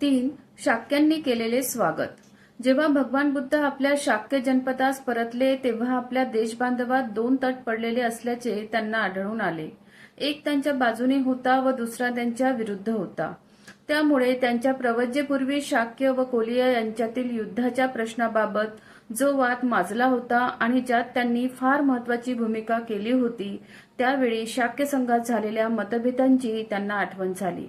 तीन शाक्यांनी केलेले स्वागत. जेव्हा भगवान बुद्ध आपल्या शाक्य जनपदास परतले तेव्हा आपल्या देशबांधवात दोन तट पडलेले असल्याचे त्यांना आढळून आले. एक त्यांच्या बाजूने होता व दुसरा त्यांच्या विरुद्ध होता. त्यामुळे त्यांच्या प्रवज्जेपूर्वी शाक्य व कोलिया यांच्यातील युद्धाच्या प्रश्नाबाबत जो वाद माजला होता आणि ज्यात त्यांनी फार महत्वाची भूमिका केली होती त्यावेळी शाक्य संघात झालेल्या मतभेदांची त्यांना आठवण झाली.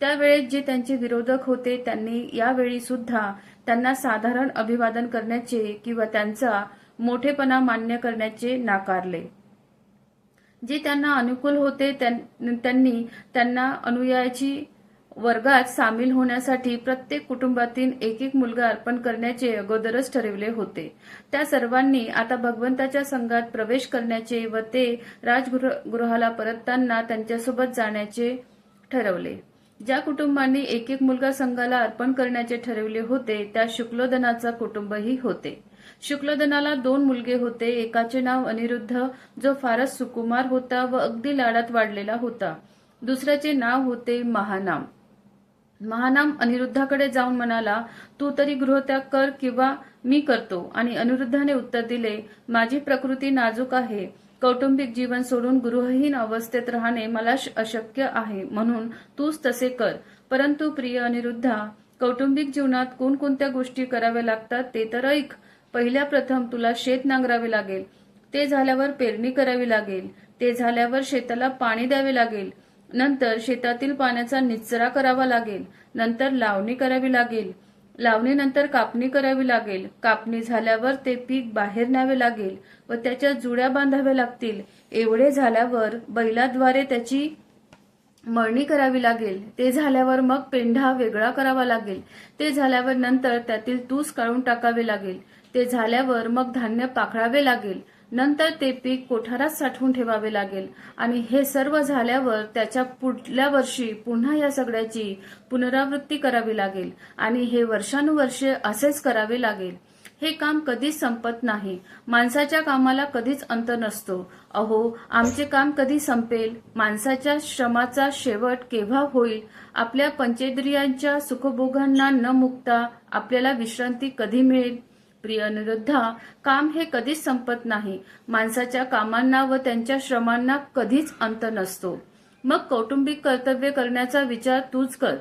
त्यावेळेस जे त्यांचे विरोधक होते त्यांनी यावेळी सुद्धा त्यांना साधारण अभिवादन करण्याचे किंवा त्यांचा मोठेपणा मान्य करण्याचे नाकारले. जे त्यांना अनुकूल होते त्यां- त्यांनी त्यांना अनुयायाची वर्गात सामील होण्यासाठी प्रत्येक कुटुंबातील एक एक मुलगा अर्पण करण्याचे अगोदरच ठरविले होते. त्या सर्वांनी आता भगवंताच्या संघात प्रवेश करण्याचे व ते राजगृहाला परतताना त्यांच्यासोबत जाण्याचे ठरवले. ज्या कुटुंबांनी एक एक मुलगा संघाला अर्पण करण्याचे ठरविले होते त्या शुक्लोदनाचा कुटुंबही होते. शुक्लदनाला दोन मुलगे होते एकाचे नाव अनिरुद्ध जो फारच सुकुमार होता व अगदी लाडात वाढलेला होता. दुसऱ्याचे नाव होते महानाम. महानाम अनिरुद्धाकडे जाऊन म्हणाला तू तरी गृहत्याग कर किंवा मी करतो. आणि अनिरुद्धाने उत्तर दिले माझी प्रकृती नाजूक आहे. कौटुंबिक जीवन सोडून गृहहीन अवस्थेत राहणे मला श- अशक्य आहे. म्हणून तूच तसे कर. परंतु प्रिय अनिरुद्धा कौटुंबिक जीवनात कोणकोणत्या गोष्टी कराव्या लागतात ते तर ऐक. पहिल्या प्रथम तुला शेत नांगरावे लागेल. ते झाल्यावर पेरणी करावी लागेल. ते झाल्यावर शेताला पाणी द्यावे लागेल. नंतर शेतातील पाण्याचा निचरा करावा लागेल. नंतर लावणी करावी लागेल. लावणीनंतर कापणी करावी लागेल. कापणी झाल्यावर ते पीक बाहेर न्यावे लागेल व त्याच्या जुड्या बांधाव्या लागतील. एवढे झाल्यावर बैलाद्वारे त्याची मळणी करावी लागेल. ते झाल्यावर मग पेंढा वेगळा करावा लागेल. ते झाल्यावर नंतर त्यातील तूस काढून टाकावे लागेल. ते झाल्यावर मग धान्य पाखळावे लागेल. नंतर ते पीक कोठारात साठवून ठेवावे लागेल. आणि हे सर्व झाल्यावर त्याच्या पुढल्या वर्षी पुन्हा या सगळ्याची पुनरावृत्ती करावी लागेल. आणि हे वर्षानुवर्षे असेच करावे लागेल. हे काम कधीच संपत नाही. माणसाच्या कामाला कधीच अंत नसतो. अहो आमचे काम कधी संपेल? माणसाच्या श्रमाचा शेवट केव्हा होईल? आपल्या पंचेंद्रियांच्या सुखभोगांना न मुक्ता आपल्याला विश्रांती कधी मिळेल? प्रियनिरुद्ध काम हे कधीच संपत नाही. माणसाच्या कामांना व त्यांच्या श्रमांना कधीच अंत नसतो. मग कौटुंबिक कर्तव्य करण्याचा विचार तूच कर.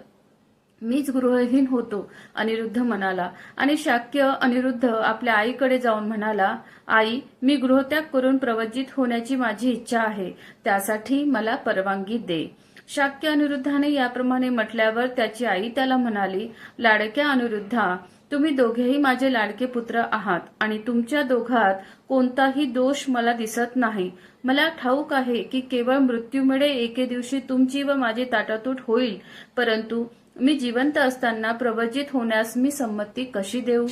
मीच गृहहीन होतो अनिरुद्ध म्हणाला. आणि शाक्य अनिरुद्ध आपल्या आईकडे जाऊन म्हणाला आई मी गृहत्याग करून प्रवजित होण्याची माझी इच्छा आहे. त्यासाठी मला परवानगी दे. शाक्य अनिरुद्धाने याप्रमाणे म्हटल्यावर त्याची आई त्याला म्हणाली लाडक्या अनिरुद्धा तुम्ही दोघेही माझे लाडके पुत्र आहात आणि तुमच्या दोघात कोणताही दोष मला दिसत नाही. मला ठाऊक आहे की केवळ मृत्यूमुळे एके दिवशी तुमची व माझी ताटातूट होईल परंतु मी जिवंत असताना प्रवजित होण्यास मी संमती कशी देऊ?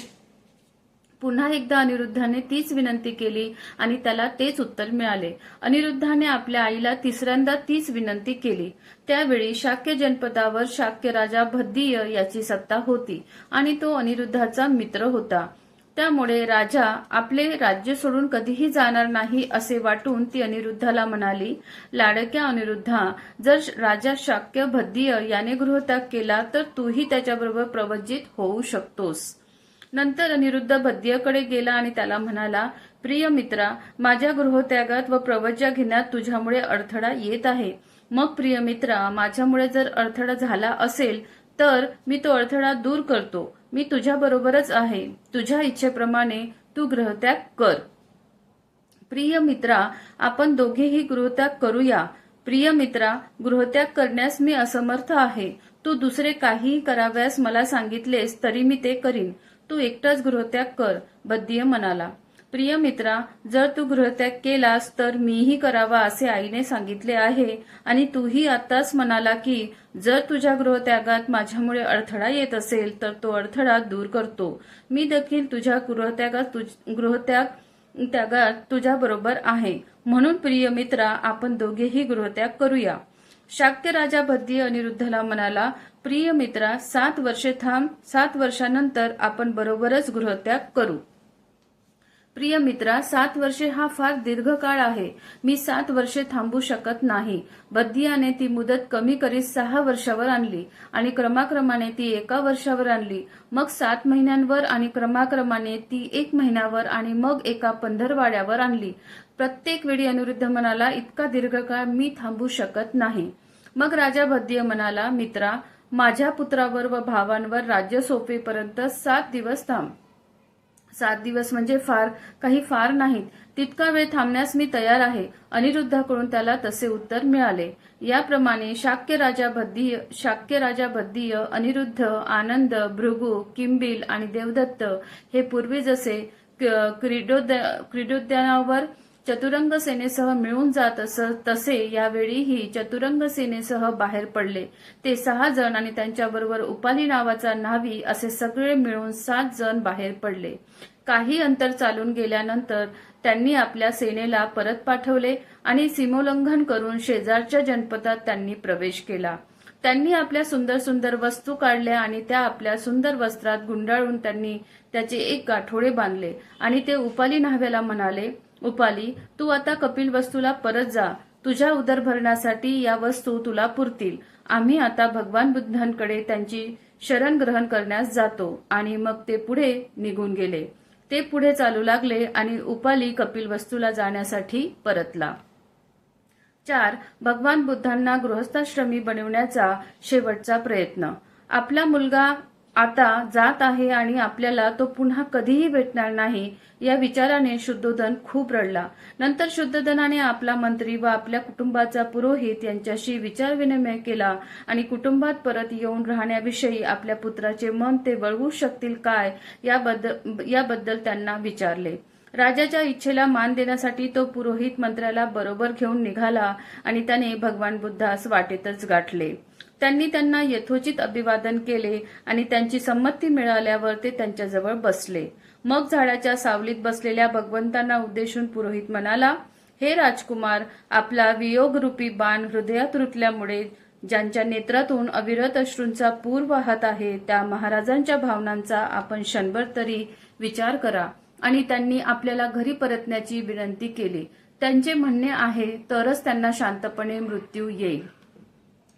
पुन्हा एकदा अनिरुद्धाने तीच विनंती केली आणि त्याला तेच उत्तर मिळाले. अनिरुद्धाने आपल्या आईला तिसऱ्यांदा तीच विनंती केली. त्यावेळी शाक्य जनपदावर शाक्य राजा भद्दीय याची सत्ता होती आणि तो अनिरुद्धाचा मित्र होता. त्यामुळे राजा आपले राज्य सोडून कधीही जाणार नाही असे वाटून ती अनिरुद्धाला म्हणाली लाडक्या अनिरुद्धा जर राजा शाक्य भद्दीय याने गृहत्याग केला तर तूही त्याच्याबरोबर प्रवजित होऊ शकतोस. नंतर अनिरुद्ध भद्यकडे गेला आणि त्याला म्हणाला प्रिय मित्रा माझ्या गृहत्यागात व प्रवज्या घेण्यात तुझ्यामुळे अडथळा येत आहे. मग प्रिय मित्रा माझ्यामुळे जर अडथळा झाला असेल तर मी तो अडथळा दूर करतो. मी तुझ्याबरोबरच आहे. तुझ्या इच्छेप्रमाणे तू गृहत्याग कर. प्रिय मित्रा आपण दोघेही गृहत्याग करूया. प्रिय मित्रा गृहत्याग करण्यास मी असमर्थ आहे. तू दुसरे काहीही कराव्यास मला सांगितलेस तरी मी ते करीन. तू एकटाच गृहत्याग कर बद्दीय म्हणाला प्रिय मित्रा जर तू गृहत्याग केलास तर मीही करावा असे आईने सांगितले आहे आणि तूही आताच म्हणाला की जर तुझ्या गृहत्यागात माझ्यामुळे अडथळा येत असेल तर तो अडथळा दूर करतो. मी देखील तुझ्या गृहत्यागात तुझ- गृहत्याग त्यागात तुझ्या बरोबर आहे. म्हणून प्रिय मित्रा आपण दोघेही गृहत्याग करूया. शाक्य राजा भद्दी अनिरुद्धला म्हणाला प्रिय मित्रा सात वर्षे थांब सात वर्षानंतर आपण बरोबरच गृहत्याग करू. प्रिय मित्रा सात वर्षे हा फार दीर्घ काळ आहे. मी सात वर्षे थांबू शकत नाही. बद्दियाने ती मुदत कमी करीत सहा वर्षावर आणली आणि क्रमाक्रमाने ती एका वर्षावर आणली. मग सात महिन्यांवर आणि क्रमाक्रमाने ती एक महिन्यावर आणि मग एका पंधरवाड्यावर आणली. प्रत्येक वेळी अनिरुद्ध म्हणाला इतका दीर्घकाळ मी थांबू शकत नाही. मग राजा भद्य म्हणाला मित्रा माझ्या पुत्रावर व भावांवर राज्य सोपेपर्यंत सात दिवस थांब. सात दिवस म्हणजे फार काही फार नाहीत. तितका वेळ थांबण्यास मी तयार आहे. अनिरुद्धाकडून त्याला तसे उत्तर मिळाले. याप्रमाणे शाक्य राजा भद्दीय शाक्य राजा भद्दीय अनिरुद्ध आनंद भृगू किंबिल आणि देवदत्त हे पूर्वी जसे क- क्रीडोद्या क्रीडोद्यानावर चतुरंग सेनेसह मिळून जात असत तसे यावेळीही चतुरंग सेनेसह बाहेर पडले. ते सहा जण आणि त्यांच्याबरोबर उपाली नावाचा न्हावी असे सगळे मिळून सात जण बाहेर पडले. काही अंतर चालून गेल्यानंतर त्यांनी आपल्या सेनेला परत पाठवले आणि सीमोल्लंघन करून शेजारच्या जनपदात त्यांनी प्रवेश केला. त्यांनी आपल्या सुंदर सुंदर वस्तू काढल्या आणि त्या आपल्या सुंदर वस्त्रात गुंडाळून त्यांनी त्याचे एक गाठोडे बांधले आणि ते उपाली न्हाव्याला म्हणाले उपाली तू आता कपिल वस्तूला परत जा. तुझ्या उदरभरणासाठी या वस्तू तुला पुरतील. आम्ही आता भगवान बुद्धांकडे त्यांची शरण ग्रहण करण्यास जातो आणि मग ते पुढे निघून गेले. ते पुढे चालू लागले आणि उपाली कपिल वस्तूला जाण्यासाठी परतला. चार भगवान बुद्धांना गृहस्थाश्रमी बनवण्याचा शेवटचा प्रयत्न. आपला मुलगा आता जात आहे आणि आपल्याला तो पुन्हा कधीही भेटणार नाही या विचाराने शुद्धोधन खूप रडला. नंतर शुद्धोधनाने आपला मंत्री व आपल्या कुटुंबाचा पुरोहित यांच्याशी विचारविनिमय केला आणि कुटुंबात परत येऊन राहण्याविषयी आपल्या पुत्राचे मन ते वळवू शकतील काय याबद्दल याबद्दल त्यांना विचारले. राजाच्या इच्छेला मान देण्यासाठी तो पुरोहित मंत्र्याला बरोबर घेऊन निघाला आणि त्याने भगवान बुद्धास वाटेतच गाठले. त्यांनी त्यांना यथोचित अभिवादन केले आणि त्यांची संमती मिळाल्यावर ते त्यांच्याजवळ बसले. मग झाडाच्या सावलीत बसलेल्या भगवंतांना उद्देशून पुरोहित म्हणाला हे राजकुमार आपला वियोगरूपी बाण हृदयात रुतल्यामुळे ज्यांच्या नेत्रातून अविरत अश्रूंचा पूर वाहत आहे त्या महाराजांच्या भावनांचा आपण क्षणभर तरी विचार करा. आणि त्यांनी आपल्याला घरी परतण्याची विनंती केली. त्यांचे म्हणणे आहे तरच त्यांना शांतपणे मृत्यू येईल.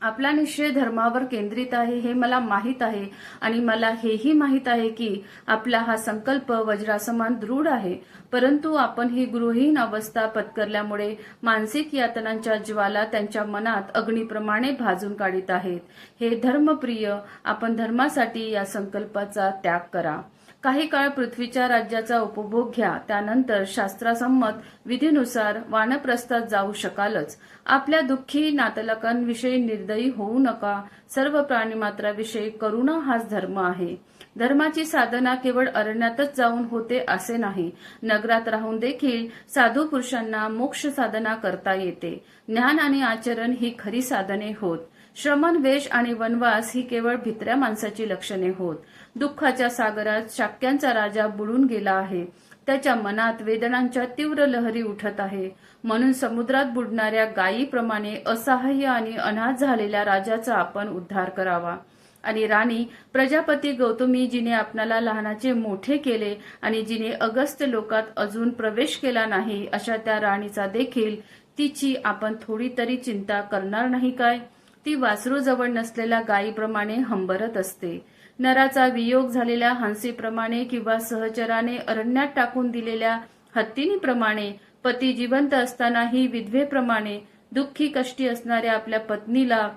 आपला निश्चय धर्मावर केंद्रित आहे हे मला माहीत आहे. आणि मला हेही माहीत आहे की आपला हा संकल्प वज्रासमान दृढ आहे. परंतु आपण ही गृहहीन अवस्था पत्करल्यामुळे मानसिक यातनांच्या ज्वाला त्यांच्या मनात अग्निप्रमाणे भाजून काढीत आहेत. हे धर्मप्रिय आपण धर्मासाठी या संकल्पाचा त्याग करा. काही काळ पृथ्वीच्या राज्याचा उपभोग घ्या. त्यानंतर शास्त्रासंमत विधीनुसार वानप्रस्थात जाऊ शकालच. आपल्या दुःखी नातलकांविषयी निर्दयी होऊ नका. सर्व प्राणीमात्राविषयी करुणा हाच धर्म आहे. धर्माची साधना केवळ अरण्यातच जाऊन होते असे नाही. नगरात राहून देखील साधू पुरुषांना मोक्ष साधना करता येते. ज्ञान आणि आचरण ही खरी साधने होत. श्रमण वेश आणि वनवास ही केवळ भित्र्या माणसाची लक्षणे होत. दुःखाच्या सागरात शाक्यांचा राजा बुडून गेला आहे. त्याच्या मनात वेदनांच्या तीव्र लहरी उठत आहे. म्हणून समुद्रात बुडणाऱ्या गायीप्रमाणे असहाय्य आणि अनाथ झालेल्या राजाचा आपण उद्धार करावा. आणि राणी प्रजापती गौतमी जिने आपणाला लहानाचे मोठे केले आणि जिने अगस्त लोकात अजून प्रवेश केला नाही अशा त्या राणीचा देखील तिची आपण थोडी तरी चिंता करणार नाही काय? ती वासरूजवळ नसलेल्या गायीप्रमाणे हंबरत असते. नराचा वियोग झालेल्या हंसीप्रमाणे किंवा सहचराने अरण्यात टाकून दिलेल्या हत्तीनीप्रमाणे पती जिवंत असतानाही विधवेप्रमाणे दुःखी कष्टी असणाऱ्या आपल्या पत्नीला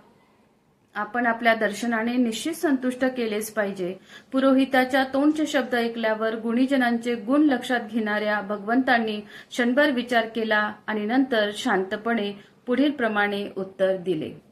आपण आपल्या दर्शनाने निश्चित संतुष्ट केलेच पाहिजे. पुरोहिताच्या तोंडचे शब्द ऐकल्यावर गुणीजनांचे गुण लक्षात घेणाऱ्या भगवंतांनी क्षणभर विचार केला आणि नंतर शांतपणे पुढील प्रमाणे उत्तर दिले.